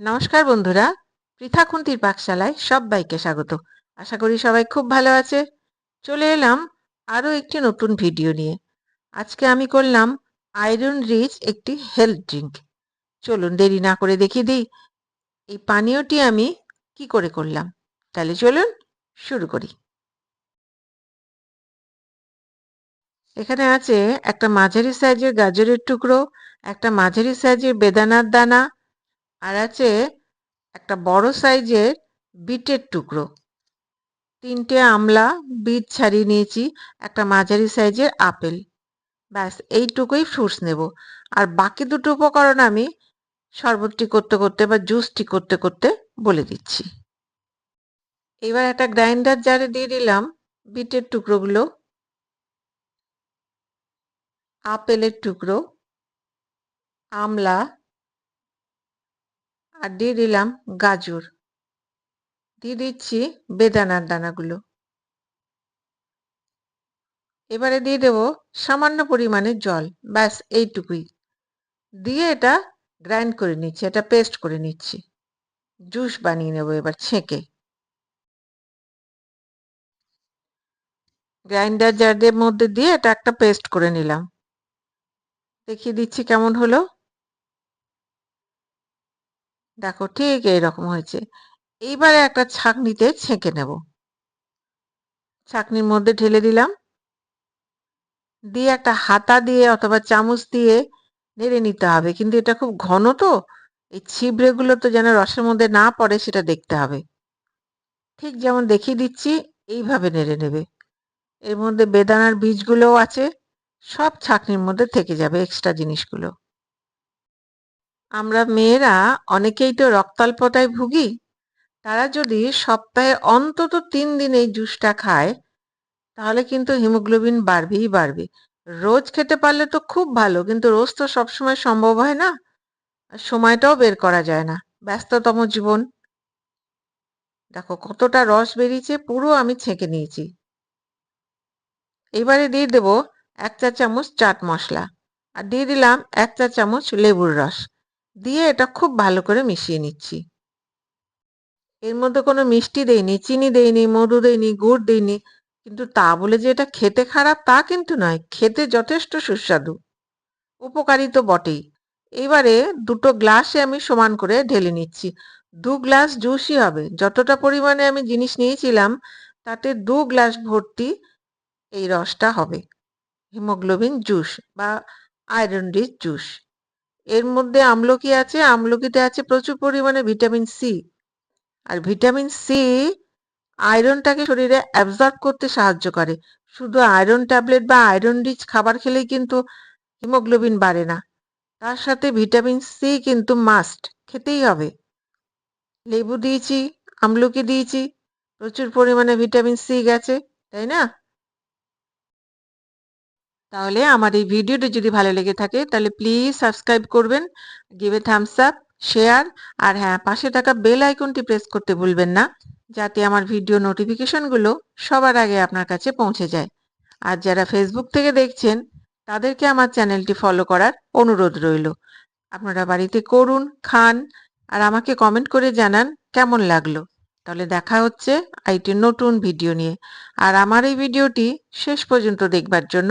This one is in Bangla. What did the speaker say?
নমস্কার বন্ধুরা, পৃথা খুন্তির পাকশালায় সবাইকে স্বাগত। আশা করি সবাই খুব ভালো আছে। চলে এলাম আরও একটি নতুন ভিডিও নিয়ে। আজকে আমি করলাম আয়রন রিচ একটি হেলথ ড্রিঙ্ক চলুন দেরি না করে দেখিয়ে দিই, এই পানীয়টি আমি কি করে করলাম? তাহলে চলুন শুরু করি। এখানে আছে একটা মাঝারি সাইজের গাজরের টুকরো, একটা মাঝারি সাইজের বেদানার দানা আর আছে একটা বড় সাইজের বিটের টুকরো। তিনটে আমলা বিট ছাড়িয়ে নিয়েছি, একটা মাঝারি সাইজের আপেল। ব্যাস, এইটুকুই ফ্রুটস নেব। আর বাকি দুটো উপকরণ আমি শরবতটি করতে করতে বা জুসটি করতে করতে বলে দিচ্ছি। এবার একটা গ্রাইন্ডার জারে দিয়ে দিলাম বিটের টুকরোগুলো। আপেলের টুকরো, আমলা আর দিয়ে দিলাম গাজর। দিয়ে দিচ্ছি বেদানার দানাগুলো। এবারে দিয়ে দেব সামান্য পরিমাণে জল, ব্যাস এইটুকুই। দিয়ে এটা গ্রাইন্ড করে নিচ্ছি, এটা পেস্ট করে নিচ্ছি। জুস বানিয়ে নেব এবার ছেঁকে। গ্রাইন্ডার জারের মধ্যে দিয়ে এটা একটা পেস্ট করে নিলাম। দেখিয়ে দিচ্ছি কেমন হলো। দেখো ঠিক এইরকম হয়েছে। এইবারে একটা ছাঁকনিতে ছেঁকে নেব। ছাঁকনির মধ্যে ঢেলে দিলাম। দিয়ে একটা হাতা দিয়ে অথবা চামচ দিয়ে নেড়ে নিতে হবে। কিন্তু এটা খুব ঘন তো, এই ছিবড়েগুলো তো যেন রসের মধ্যে না পড়ে সেটা দেখতে হবে। ঠিক যেমন দেখিয়ে দিচ্ছি, এইভাবে নেড়ে নেবে। এর মধ্যে বেদানার বীজগুলোও আছে। সব ছাঁকনির মধ্যে থেকে যাবে এক্সট্রা জিনিসগুলো। আমরা মেয়েরা অনেকেই তো রক্তাল্পতায় ভুগি। তারা যদি সপ্তাহে অন্তত তিন দিন এই জুসটা খায়, তাহলে কিন্তু হিমোগ্লোবিন বাড়বেই বাড়বে। রোজ খেতে পারলে তো খুব ভালো, কিন্তু রোজ তো সবসময় সম্ভব হয় না। সময়টাও বের করা যায় না। ব্যস্ততম জীবন। দেখো, কতটা রস বেরিয়েছে, পুরো আমি ছেঁকে নিয়েছি। এবারে দিয়ে দেব এক চা চামচ চাট মশলা। আর দিয়ে দিলাম এক চা চামচ লেবুর রস। দিয়ে এটা খুব ভালো করে মিশিয়ে নিচ্ছি। এর মধ্যে কোনো মিষ্টি দেইনি, চিনি দেইনি, মধু দেইনি, গুড় দেইনি, কিন্তু তা বলে যে এটা খেতে খারাপ তা কিন্তু নয়, খেতে যথেষ্ট সুস্বাদু। উপকারী তো বটেই। এবারে দুটো গ্লাসে আমি সমান করে ঢেলে নিচ্ছি। দু গ্লাস জুসই হবে। যতটা পরিমাণে আমি জিনিস নিয়েছিলাম, তাতে দু গ্লাস ভর্তি এই রসটা হবে। হিমোগ্লোবিন জুস বা আয়রন রিচ জুস। এর মধ্যে আমলকি আছে, আমলকিতে আছে প্রচুর পরিমাণে ভিটামিন সি আর ভিটামিন সি আয়রনটাকে শরীরে অ্যাবজর্ব করতে সাহায্য করে। শুধু আয়রন ট্যাবলেট বা আয়রন রিচ খাবার খেলেই কিন্তু হিমোগ্লোবিন বাড়ে না। তার সাথে ভিটামিন সি কিন্তু মাস্ট খেতেই হবে। লেবু দিয়েছি, আমলকি দিয়েছি, প্রচুর পরিমাণে ভিটামিন সি গেছে, তাই না? তাহলে আমার এই ভিডিওটি যদি ভালো লেগে থাকে, তাহলে প্লিজ সাবস্ক্রাইব করবেন give a thumbs up share আর হ্যাঁ পাশে থাকা বেল আইকনটি প্রেস করতে ভুলবেন না, যাতে আমার ভিডিও নোটিফিকেশনগুলো সবার আগে আপনার কাছে পৌঁছে যায়। আর যারা ফেসবুক থেকে দেখছেন, তাদেরকে আমার চ্যানেলটি ফলো করার অনুরোধ রইল। আপনারা বাড়িতে করুন, খান, আর আমাকে কমেন্ট করে জানান কেমন লাগল। তাহলে দেখা হচ্ছে আইটি নতুন ভিডিও নিয়ে। আর আমার এই ভিডিওটি শেষ পর্যন্ত দেখবার জন্য